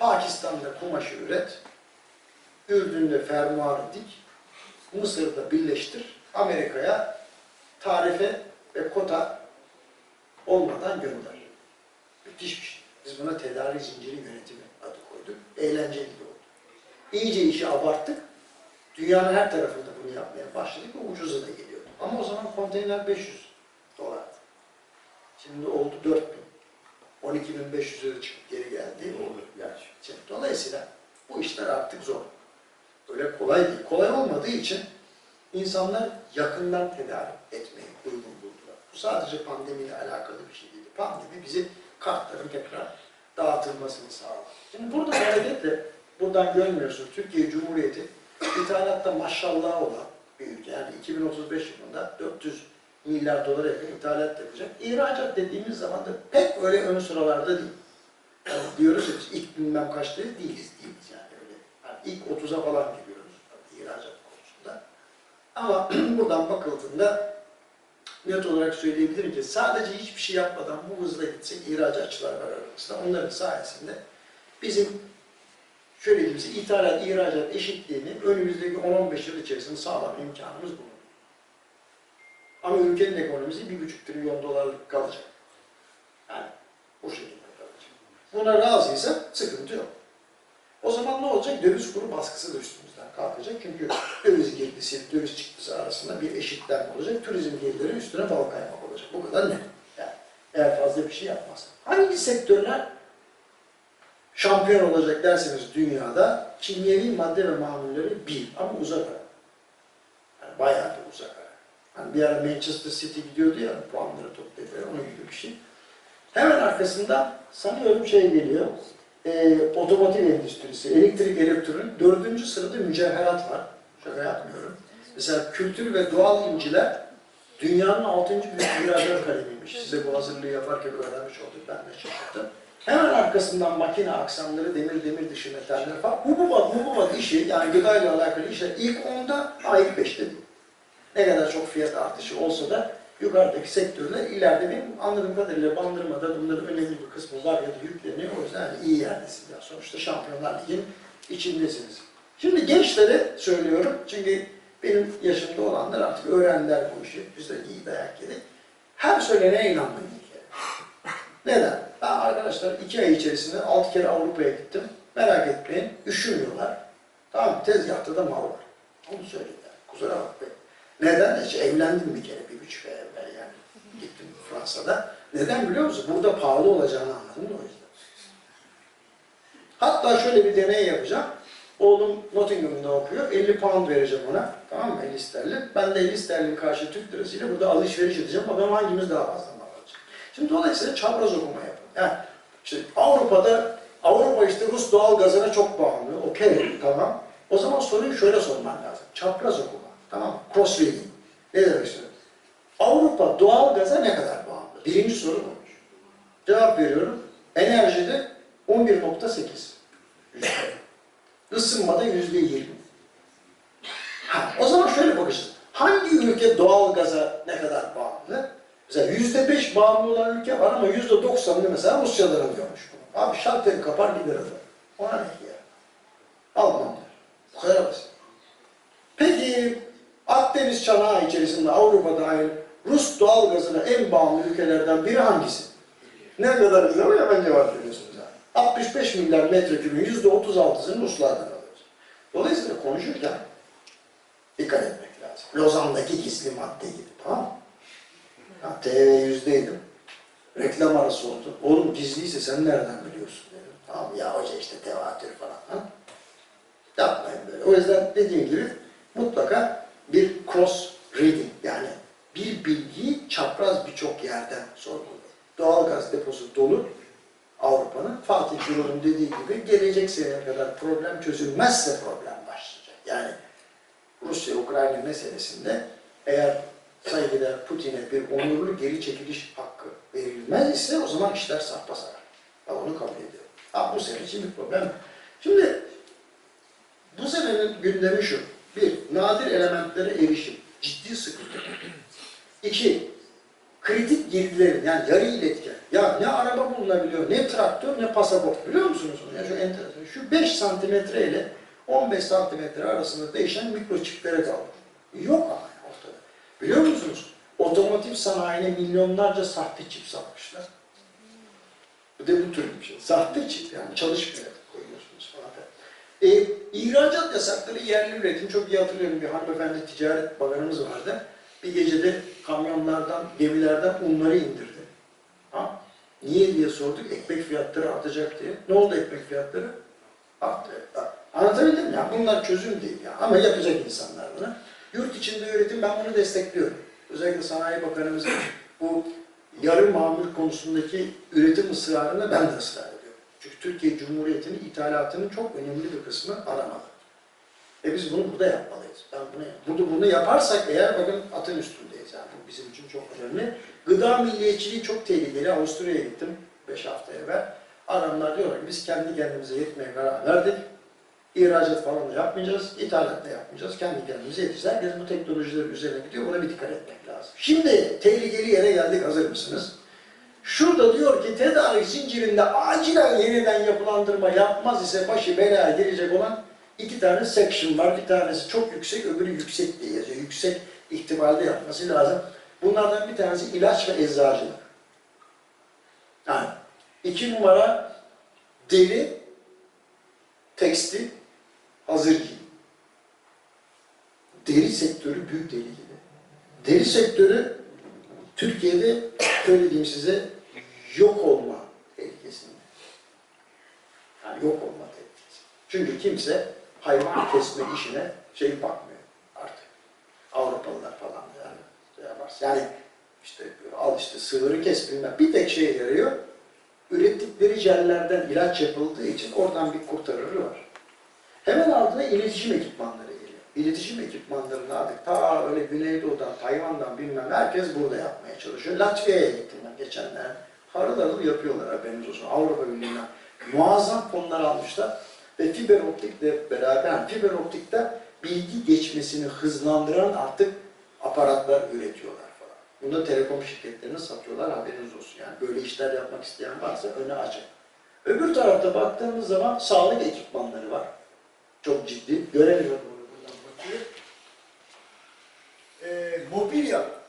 Pakistan'da kumaşı üret, Ürdün'de fermuarı dik, Mısır'da birleştir, Amerika'ya tarife ve kota olmadan gönder. Müthiş bir şey. Biz buna tedarik zinciri yönetimi adı koyduk. Eğlenceli de oldu. İyice işi abarttık. Dünyanın her tarafında bunu yapmaya başladık ve ucuza da geliyordu. Ama o zaman konteyner 500 dolardı. Şimdi oldu 4000. 12.500'e de çıkıp geri geldi. Olur. Dolayısıyla bu işler artık zor. Öyle kolay değil. Kolay olmadığı için insanlar yakından tedarik etmeyi uygun buldular. Bu sadece pandemiyle alakalı bir şey değil. Pandemi bizi kartların tekrar dağıtılmasını sağladı. Şimdi burada hareketle buradan görmüyorsunuz Türkiye Cumhuriyeti ithalatta maşallah olan bir ülke. Yani 2035 yılında 400 milyar dolara yakın ithalat yapacak. İhracat dediğimiz zaman da pek öyle ön sıralarda değil. Diyoruz ya ilk bilmem kaçta değiliz değiliz yani öyle. Yani ilk 30'a falan giriyoruz tabii ihracat konusunda. Ama buradan bakıldığında net olarak söyleyebilirim ki sadece hiçbir şey yapmadan bu hızla gitsek ihracatçılar var aramızda. Onların sayesinde bizim şöyle diyeyim size ithalat, ihracat eşitliğini önümüzdeki 10-15 yıl içerisinde sağlama imkanımız bulunur. Ama ülkenin ekonomisi bir buçuk trilyon dolarlık kalacak. Yani bu şekilde. Buna razıysa sıkıntı yok. O zaman ne olacak? Döviz kuru baskısı da üstümüzden kalkacak. Çünkü döviz girdisi, döviz çıktısı arasında bir eşitlenme olacak. Turizm gelirleri üstüne bal kaymak olacak. Bu kadar net. Yani eğer fazla bir şey yapmazsa. Hangi sektörler şampiyon olacak derseniz dünyada kimyevi madde ve mamulleri bir ama uzak ara. Yani bayağı bir uzak ara. Hani bir ara Manchester City gidiyordu ya puanları toplayıp onun gibi bir şey. Hemen arkasında sanıyorum şey geliyor. E, otomotiv endüstrisi, elektrik elektronik dördüncü sırada mücevherat var. Şaka yapmıyorum. Mesela kültür ve doğal inciler dünyanın altıncı büyük ihracat kalemiymiş. Size bu hazırlığı yaparken öğrenmiş olduk. Ben de şaşırdım. Hemen arkasından makine aksamları, demir demir dışı metaller falan. Hububat, hububat işi yani gıdayla alakalı işler ilk onda ilk beşte değil. Ne kadar çok fiyat artışı olsa da yukarıdaki sektörler ileride benim anladığım kadarıyla bandırmada bunların önemli bir kısmı var ya da yükleniyor. O yüzden yani iyi yerdesiniz. Yani sonuçta Şampiyonlar Ligi'nin içindesiniz. Şimdi gençlere söylüyorum çünkü benim yaşımda olanlar artık öğrendiler bu işi. Biz de iyi dayak yedik. Her söylenene inanmayın bir kere. Neden? Ben arkadaşlar iki ay içerisinde altı kere Avrupa'ya gittim. Merak etmeyin. Üşümüyorlar. Tamam? Tezgahta da mal var. Onu söylediler. Kusura bakmayın. Neden? Hiç evlendim bir kere bir buçuk ay evvel yani. Gittim Fransa'da. Neden biliyor musun? Burada pahalı olacağını anladım o yüzden. Hatta şöyle bir deney yapacağım. Oğlum Nottingham'da okuyor. 50 pound vereceğim ona. Tamam mı? 50 sterlin. Ben de 50 sterlin karşı Türk lirasıyla burada alışveriş edeceğim. Bakalım hangimiz daha fazla mal alacak. Şimdi dolayısıyla çapraz okuma yapın. Yani işte Avrupa'da Avrupa işte Rus doğal gazına çok bağımlı. Okey, tamam. O zaman soruyu şöyle sorman lazım. Çapraz okuma. Tamam mı? Cross reading. Ne demek istiyorum? Avrupa doğal gaza ne kadar bağımlı? Birinci soru bu. Cevap veriyorum. Enerjide 11.8. Yüzde. Isınmada yüzde 20. Ha, o zaman şöyle bakacağız. Hangi ülke doğal gaza ne kadar bağımlı? Mesela yüzde beş bağımlı olan ülke var ama yüzde doksanını mesela Rusya'dan alıyormuş. Abi şalteri kapar gider alır. Ona ne ya? Almanlar. Bu kadar basit. Peki Akdeniz çanağı içerisinde Avrupa dahil Rus doğal gazına en bağımlı ülkelerden biri hangisi? Ne kadar güzel o hemen cevap veriyorsunuz yani. 65 milyar metrekübün yüzde 36'sını Ruslardan alıyoruz. Dolayısıyla konuşurken dikkat etmek lazım. Lozan'daki gizli madde gibi tamam mı? Ya, TV yüzdeydim. Reklam arası oldu. Oğlum gizliyse sen nereden biliyorsun dedim. Tamam ya hoca işte tevatür falan. Ha? Yapmayın böyle. O yüzden dediğim gibi mutlaka bir cross reading yani bir bilgiyi çapraz birçok yerden sorgulayın. Doğalgaz deposu dolu Avrupa'nın Fatih Gürol'un dediği gibi gelecek seneye kadar problem çözülmezse problem başlayacak. Yani Rusya-Ukrayna meselesinde eğer saygıdeğer Putin'e bir onurlu geri çekiliş hakkı verilmez ise o zaman işler sarpa sarar. Ben onu kabul ediyorum. Ha, bu sene için bir problem. Şimdi bu senenin gündemi şu. Nadir elementlere erişim. Ciddi sıkıntı. İki, kritik girdilerin yani yarı iletken. Ya ne araba bulunabiliyor, ne traktör, ne pasaport biliyor musunuz onu? Ya şu enteresan. Şu 5 santimetre ile 15 santimetre arasında değişen mikroçiplere kaldı. Yok ama ortada. Biliyor musunuz? Otomotiv sanayine milyonlarca sahte çip satmışlar. Bu da bu tür bir şey. Sahte çip yani çalışmıyor koyuyorsunuz falan. E, ihracat yasakları yerli üretim çok iyi hatırlıyorum bir hanımefendi ticaret bakanımız vardı. Bir gecede kamyonlardan, gemilerden unları indirdi. Ha? Niye diye sorduk, ekmek fiyatları artacak diye. Ne oldu ekmek fiyatları? Arttı. Anlatabildim mi? ya. Bunlar çözüm değil ya. Ama yapacak insanlar bunu. Yurt içinde üretim ben bunu destekliyorum. Özellikle Sanayi Bakanımızın bu yarı mamul konusundaki üretim ısrarına ben de ısrar ediyorum. Çünkü Türkiye Cumhuriyeti'nin ithalatının çok önemli bir kısmı aramalı. E biz bunu burada yapmalıyız. Ben bunu, bunu, bunu yaparsak eğer bakın atın üstündeyiz. Yani bu bizim için çok önemli. Gıda milliyetçiliği çok tehlikeli. Avusturya'ya gittim 5 hafta evvel. Adamlar diyorlar ki biz kendi kendimize yetmeye karar verdik. İhracat falan da yapmayacağız, ithalat da yapmayacağız. Kendi kendimize yeteceğiz. Herkes bu teknolojiler üzerine gidiyor. Buna bir dikkat etmek lazım. Şimdi tehlikeli yere geldik. Hazır mısınız? Şurada diyor ki tedarik zincirinde acilen yeniden yapılandırma yapmaz ise başı belaya gelecek olan iki tane section var. Bir tanesi çok yüksek, öbürü yüksek diye yazıyor. Yüksek ihtimalle yapması lazım. Bunlardan bir tanesi ilaç ve eczacılık. Yani iki numara deri, tekstil, hazır giyim. Deri sektörü büyük deli gibi. Deri sektörü Türkiye'de şöyle diyeyim size yok olma tehlikesinde. Yani yok olma tehlikesi. Çünkü kimse hayvan kesme işine şey bakmıyor artık. Avrupalılar falan yani şey yaparsa. Yani işte al işte sığırı kes bilmem. Bir tek şeye yarıyor. Ürettikleri jellerden ilaç yapıldığı için oradan bir kurtarırı var. Hemen ardına iletişim ekipmanları geliyor. İletişim ekipmanlarını artık ta öyle Güneydoğu'dan, Tayvan'dan bilmem herkes burada yapmaya çalışıyor. Latvia'ya gittim ben geçenler. Harıl harıl yapıyorlar haberiniz olsun. Avrupa Birliği'nden muazzam fonlar almışlar. Ve fiber optikle beraber, yani fiber optikte bilgi geçmesini hızlandıran artık aparatlar üretiyorlar falan. Bunu da telekom şirketlerine satıyorlar haberiniz olsun. Yani böyle işler yapmak isteyen varsa öne açın. Öbür tarafta baktığımız zaman sağlık ekipmanları var. Çok ciddi. Göremiyorum onu buradan bakıyor. Ee, mobilya.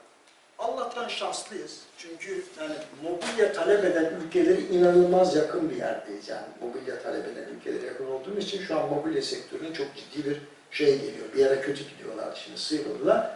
Allah'tan şanslıyız. Çünkü yani mobilya talep eden ülkeleri inanılmaz yakın bir yerdeyiz. Yani mobilya talep eden ülkelere yakın olduğumuz için şu an mobilya sektörüne çok ciddi bir şey geliyor. Bir ara kötü gidiyorlardı şimdi sıyrıldılar.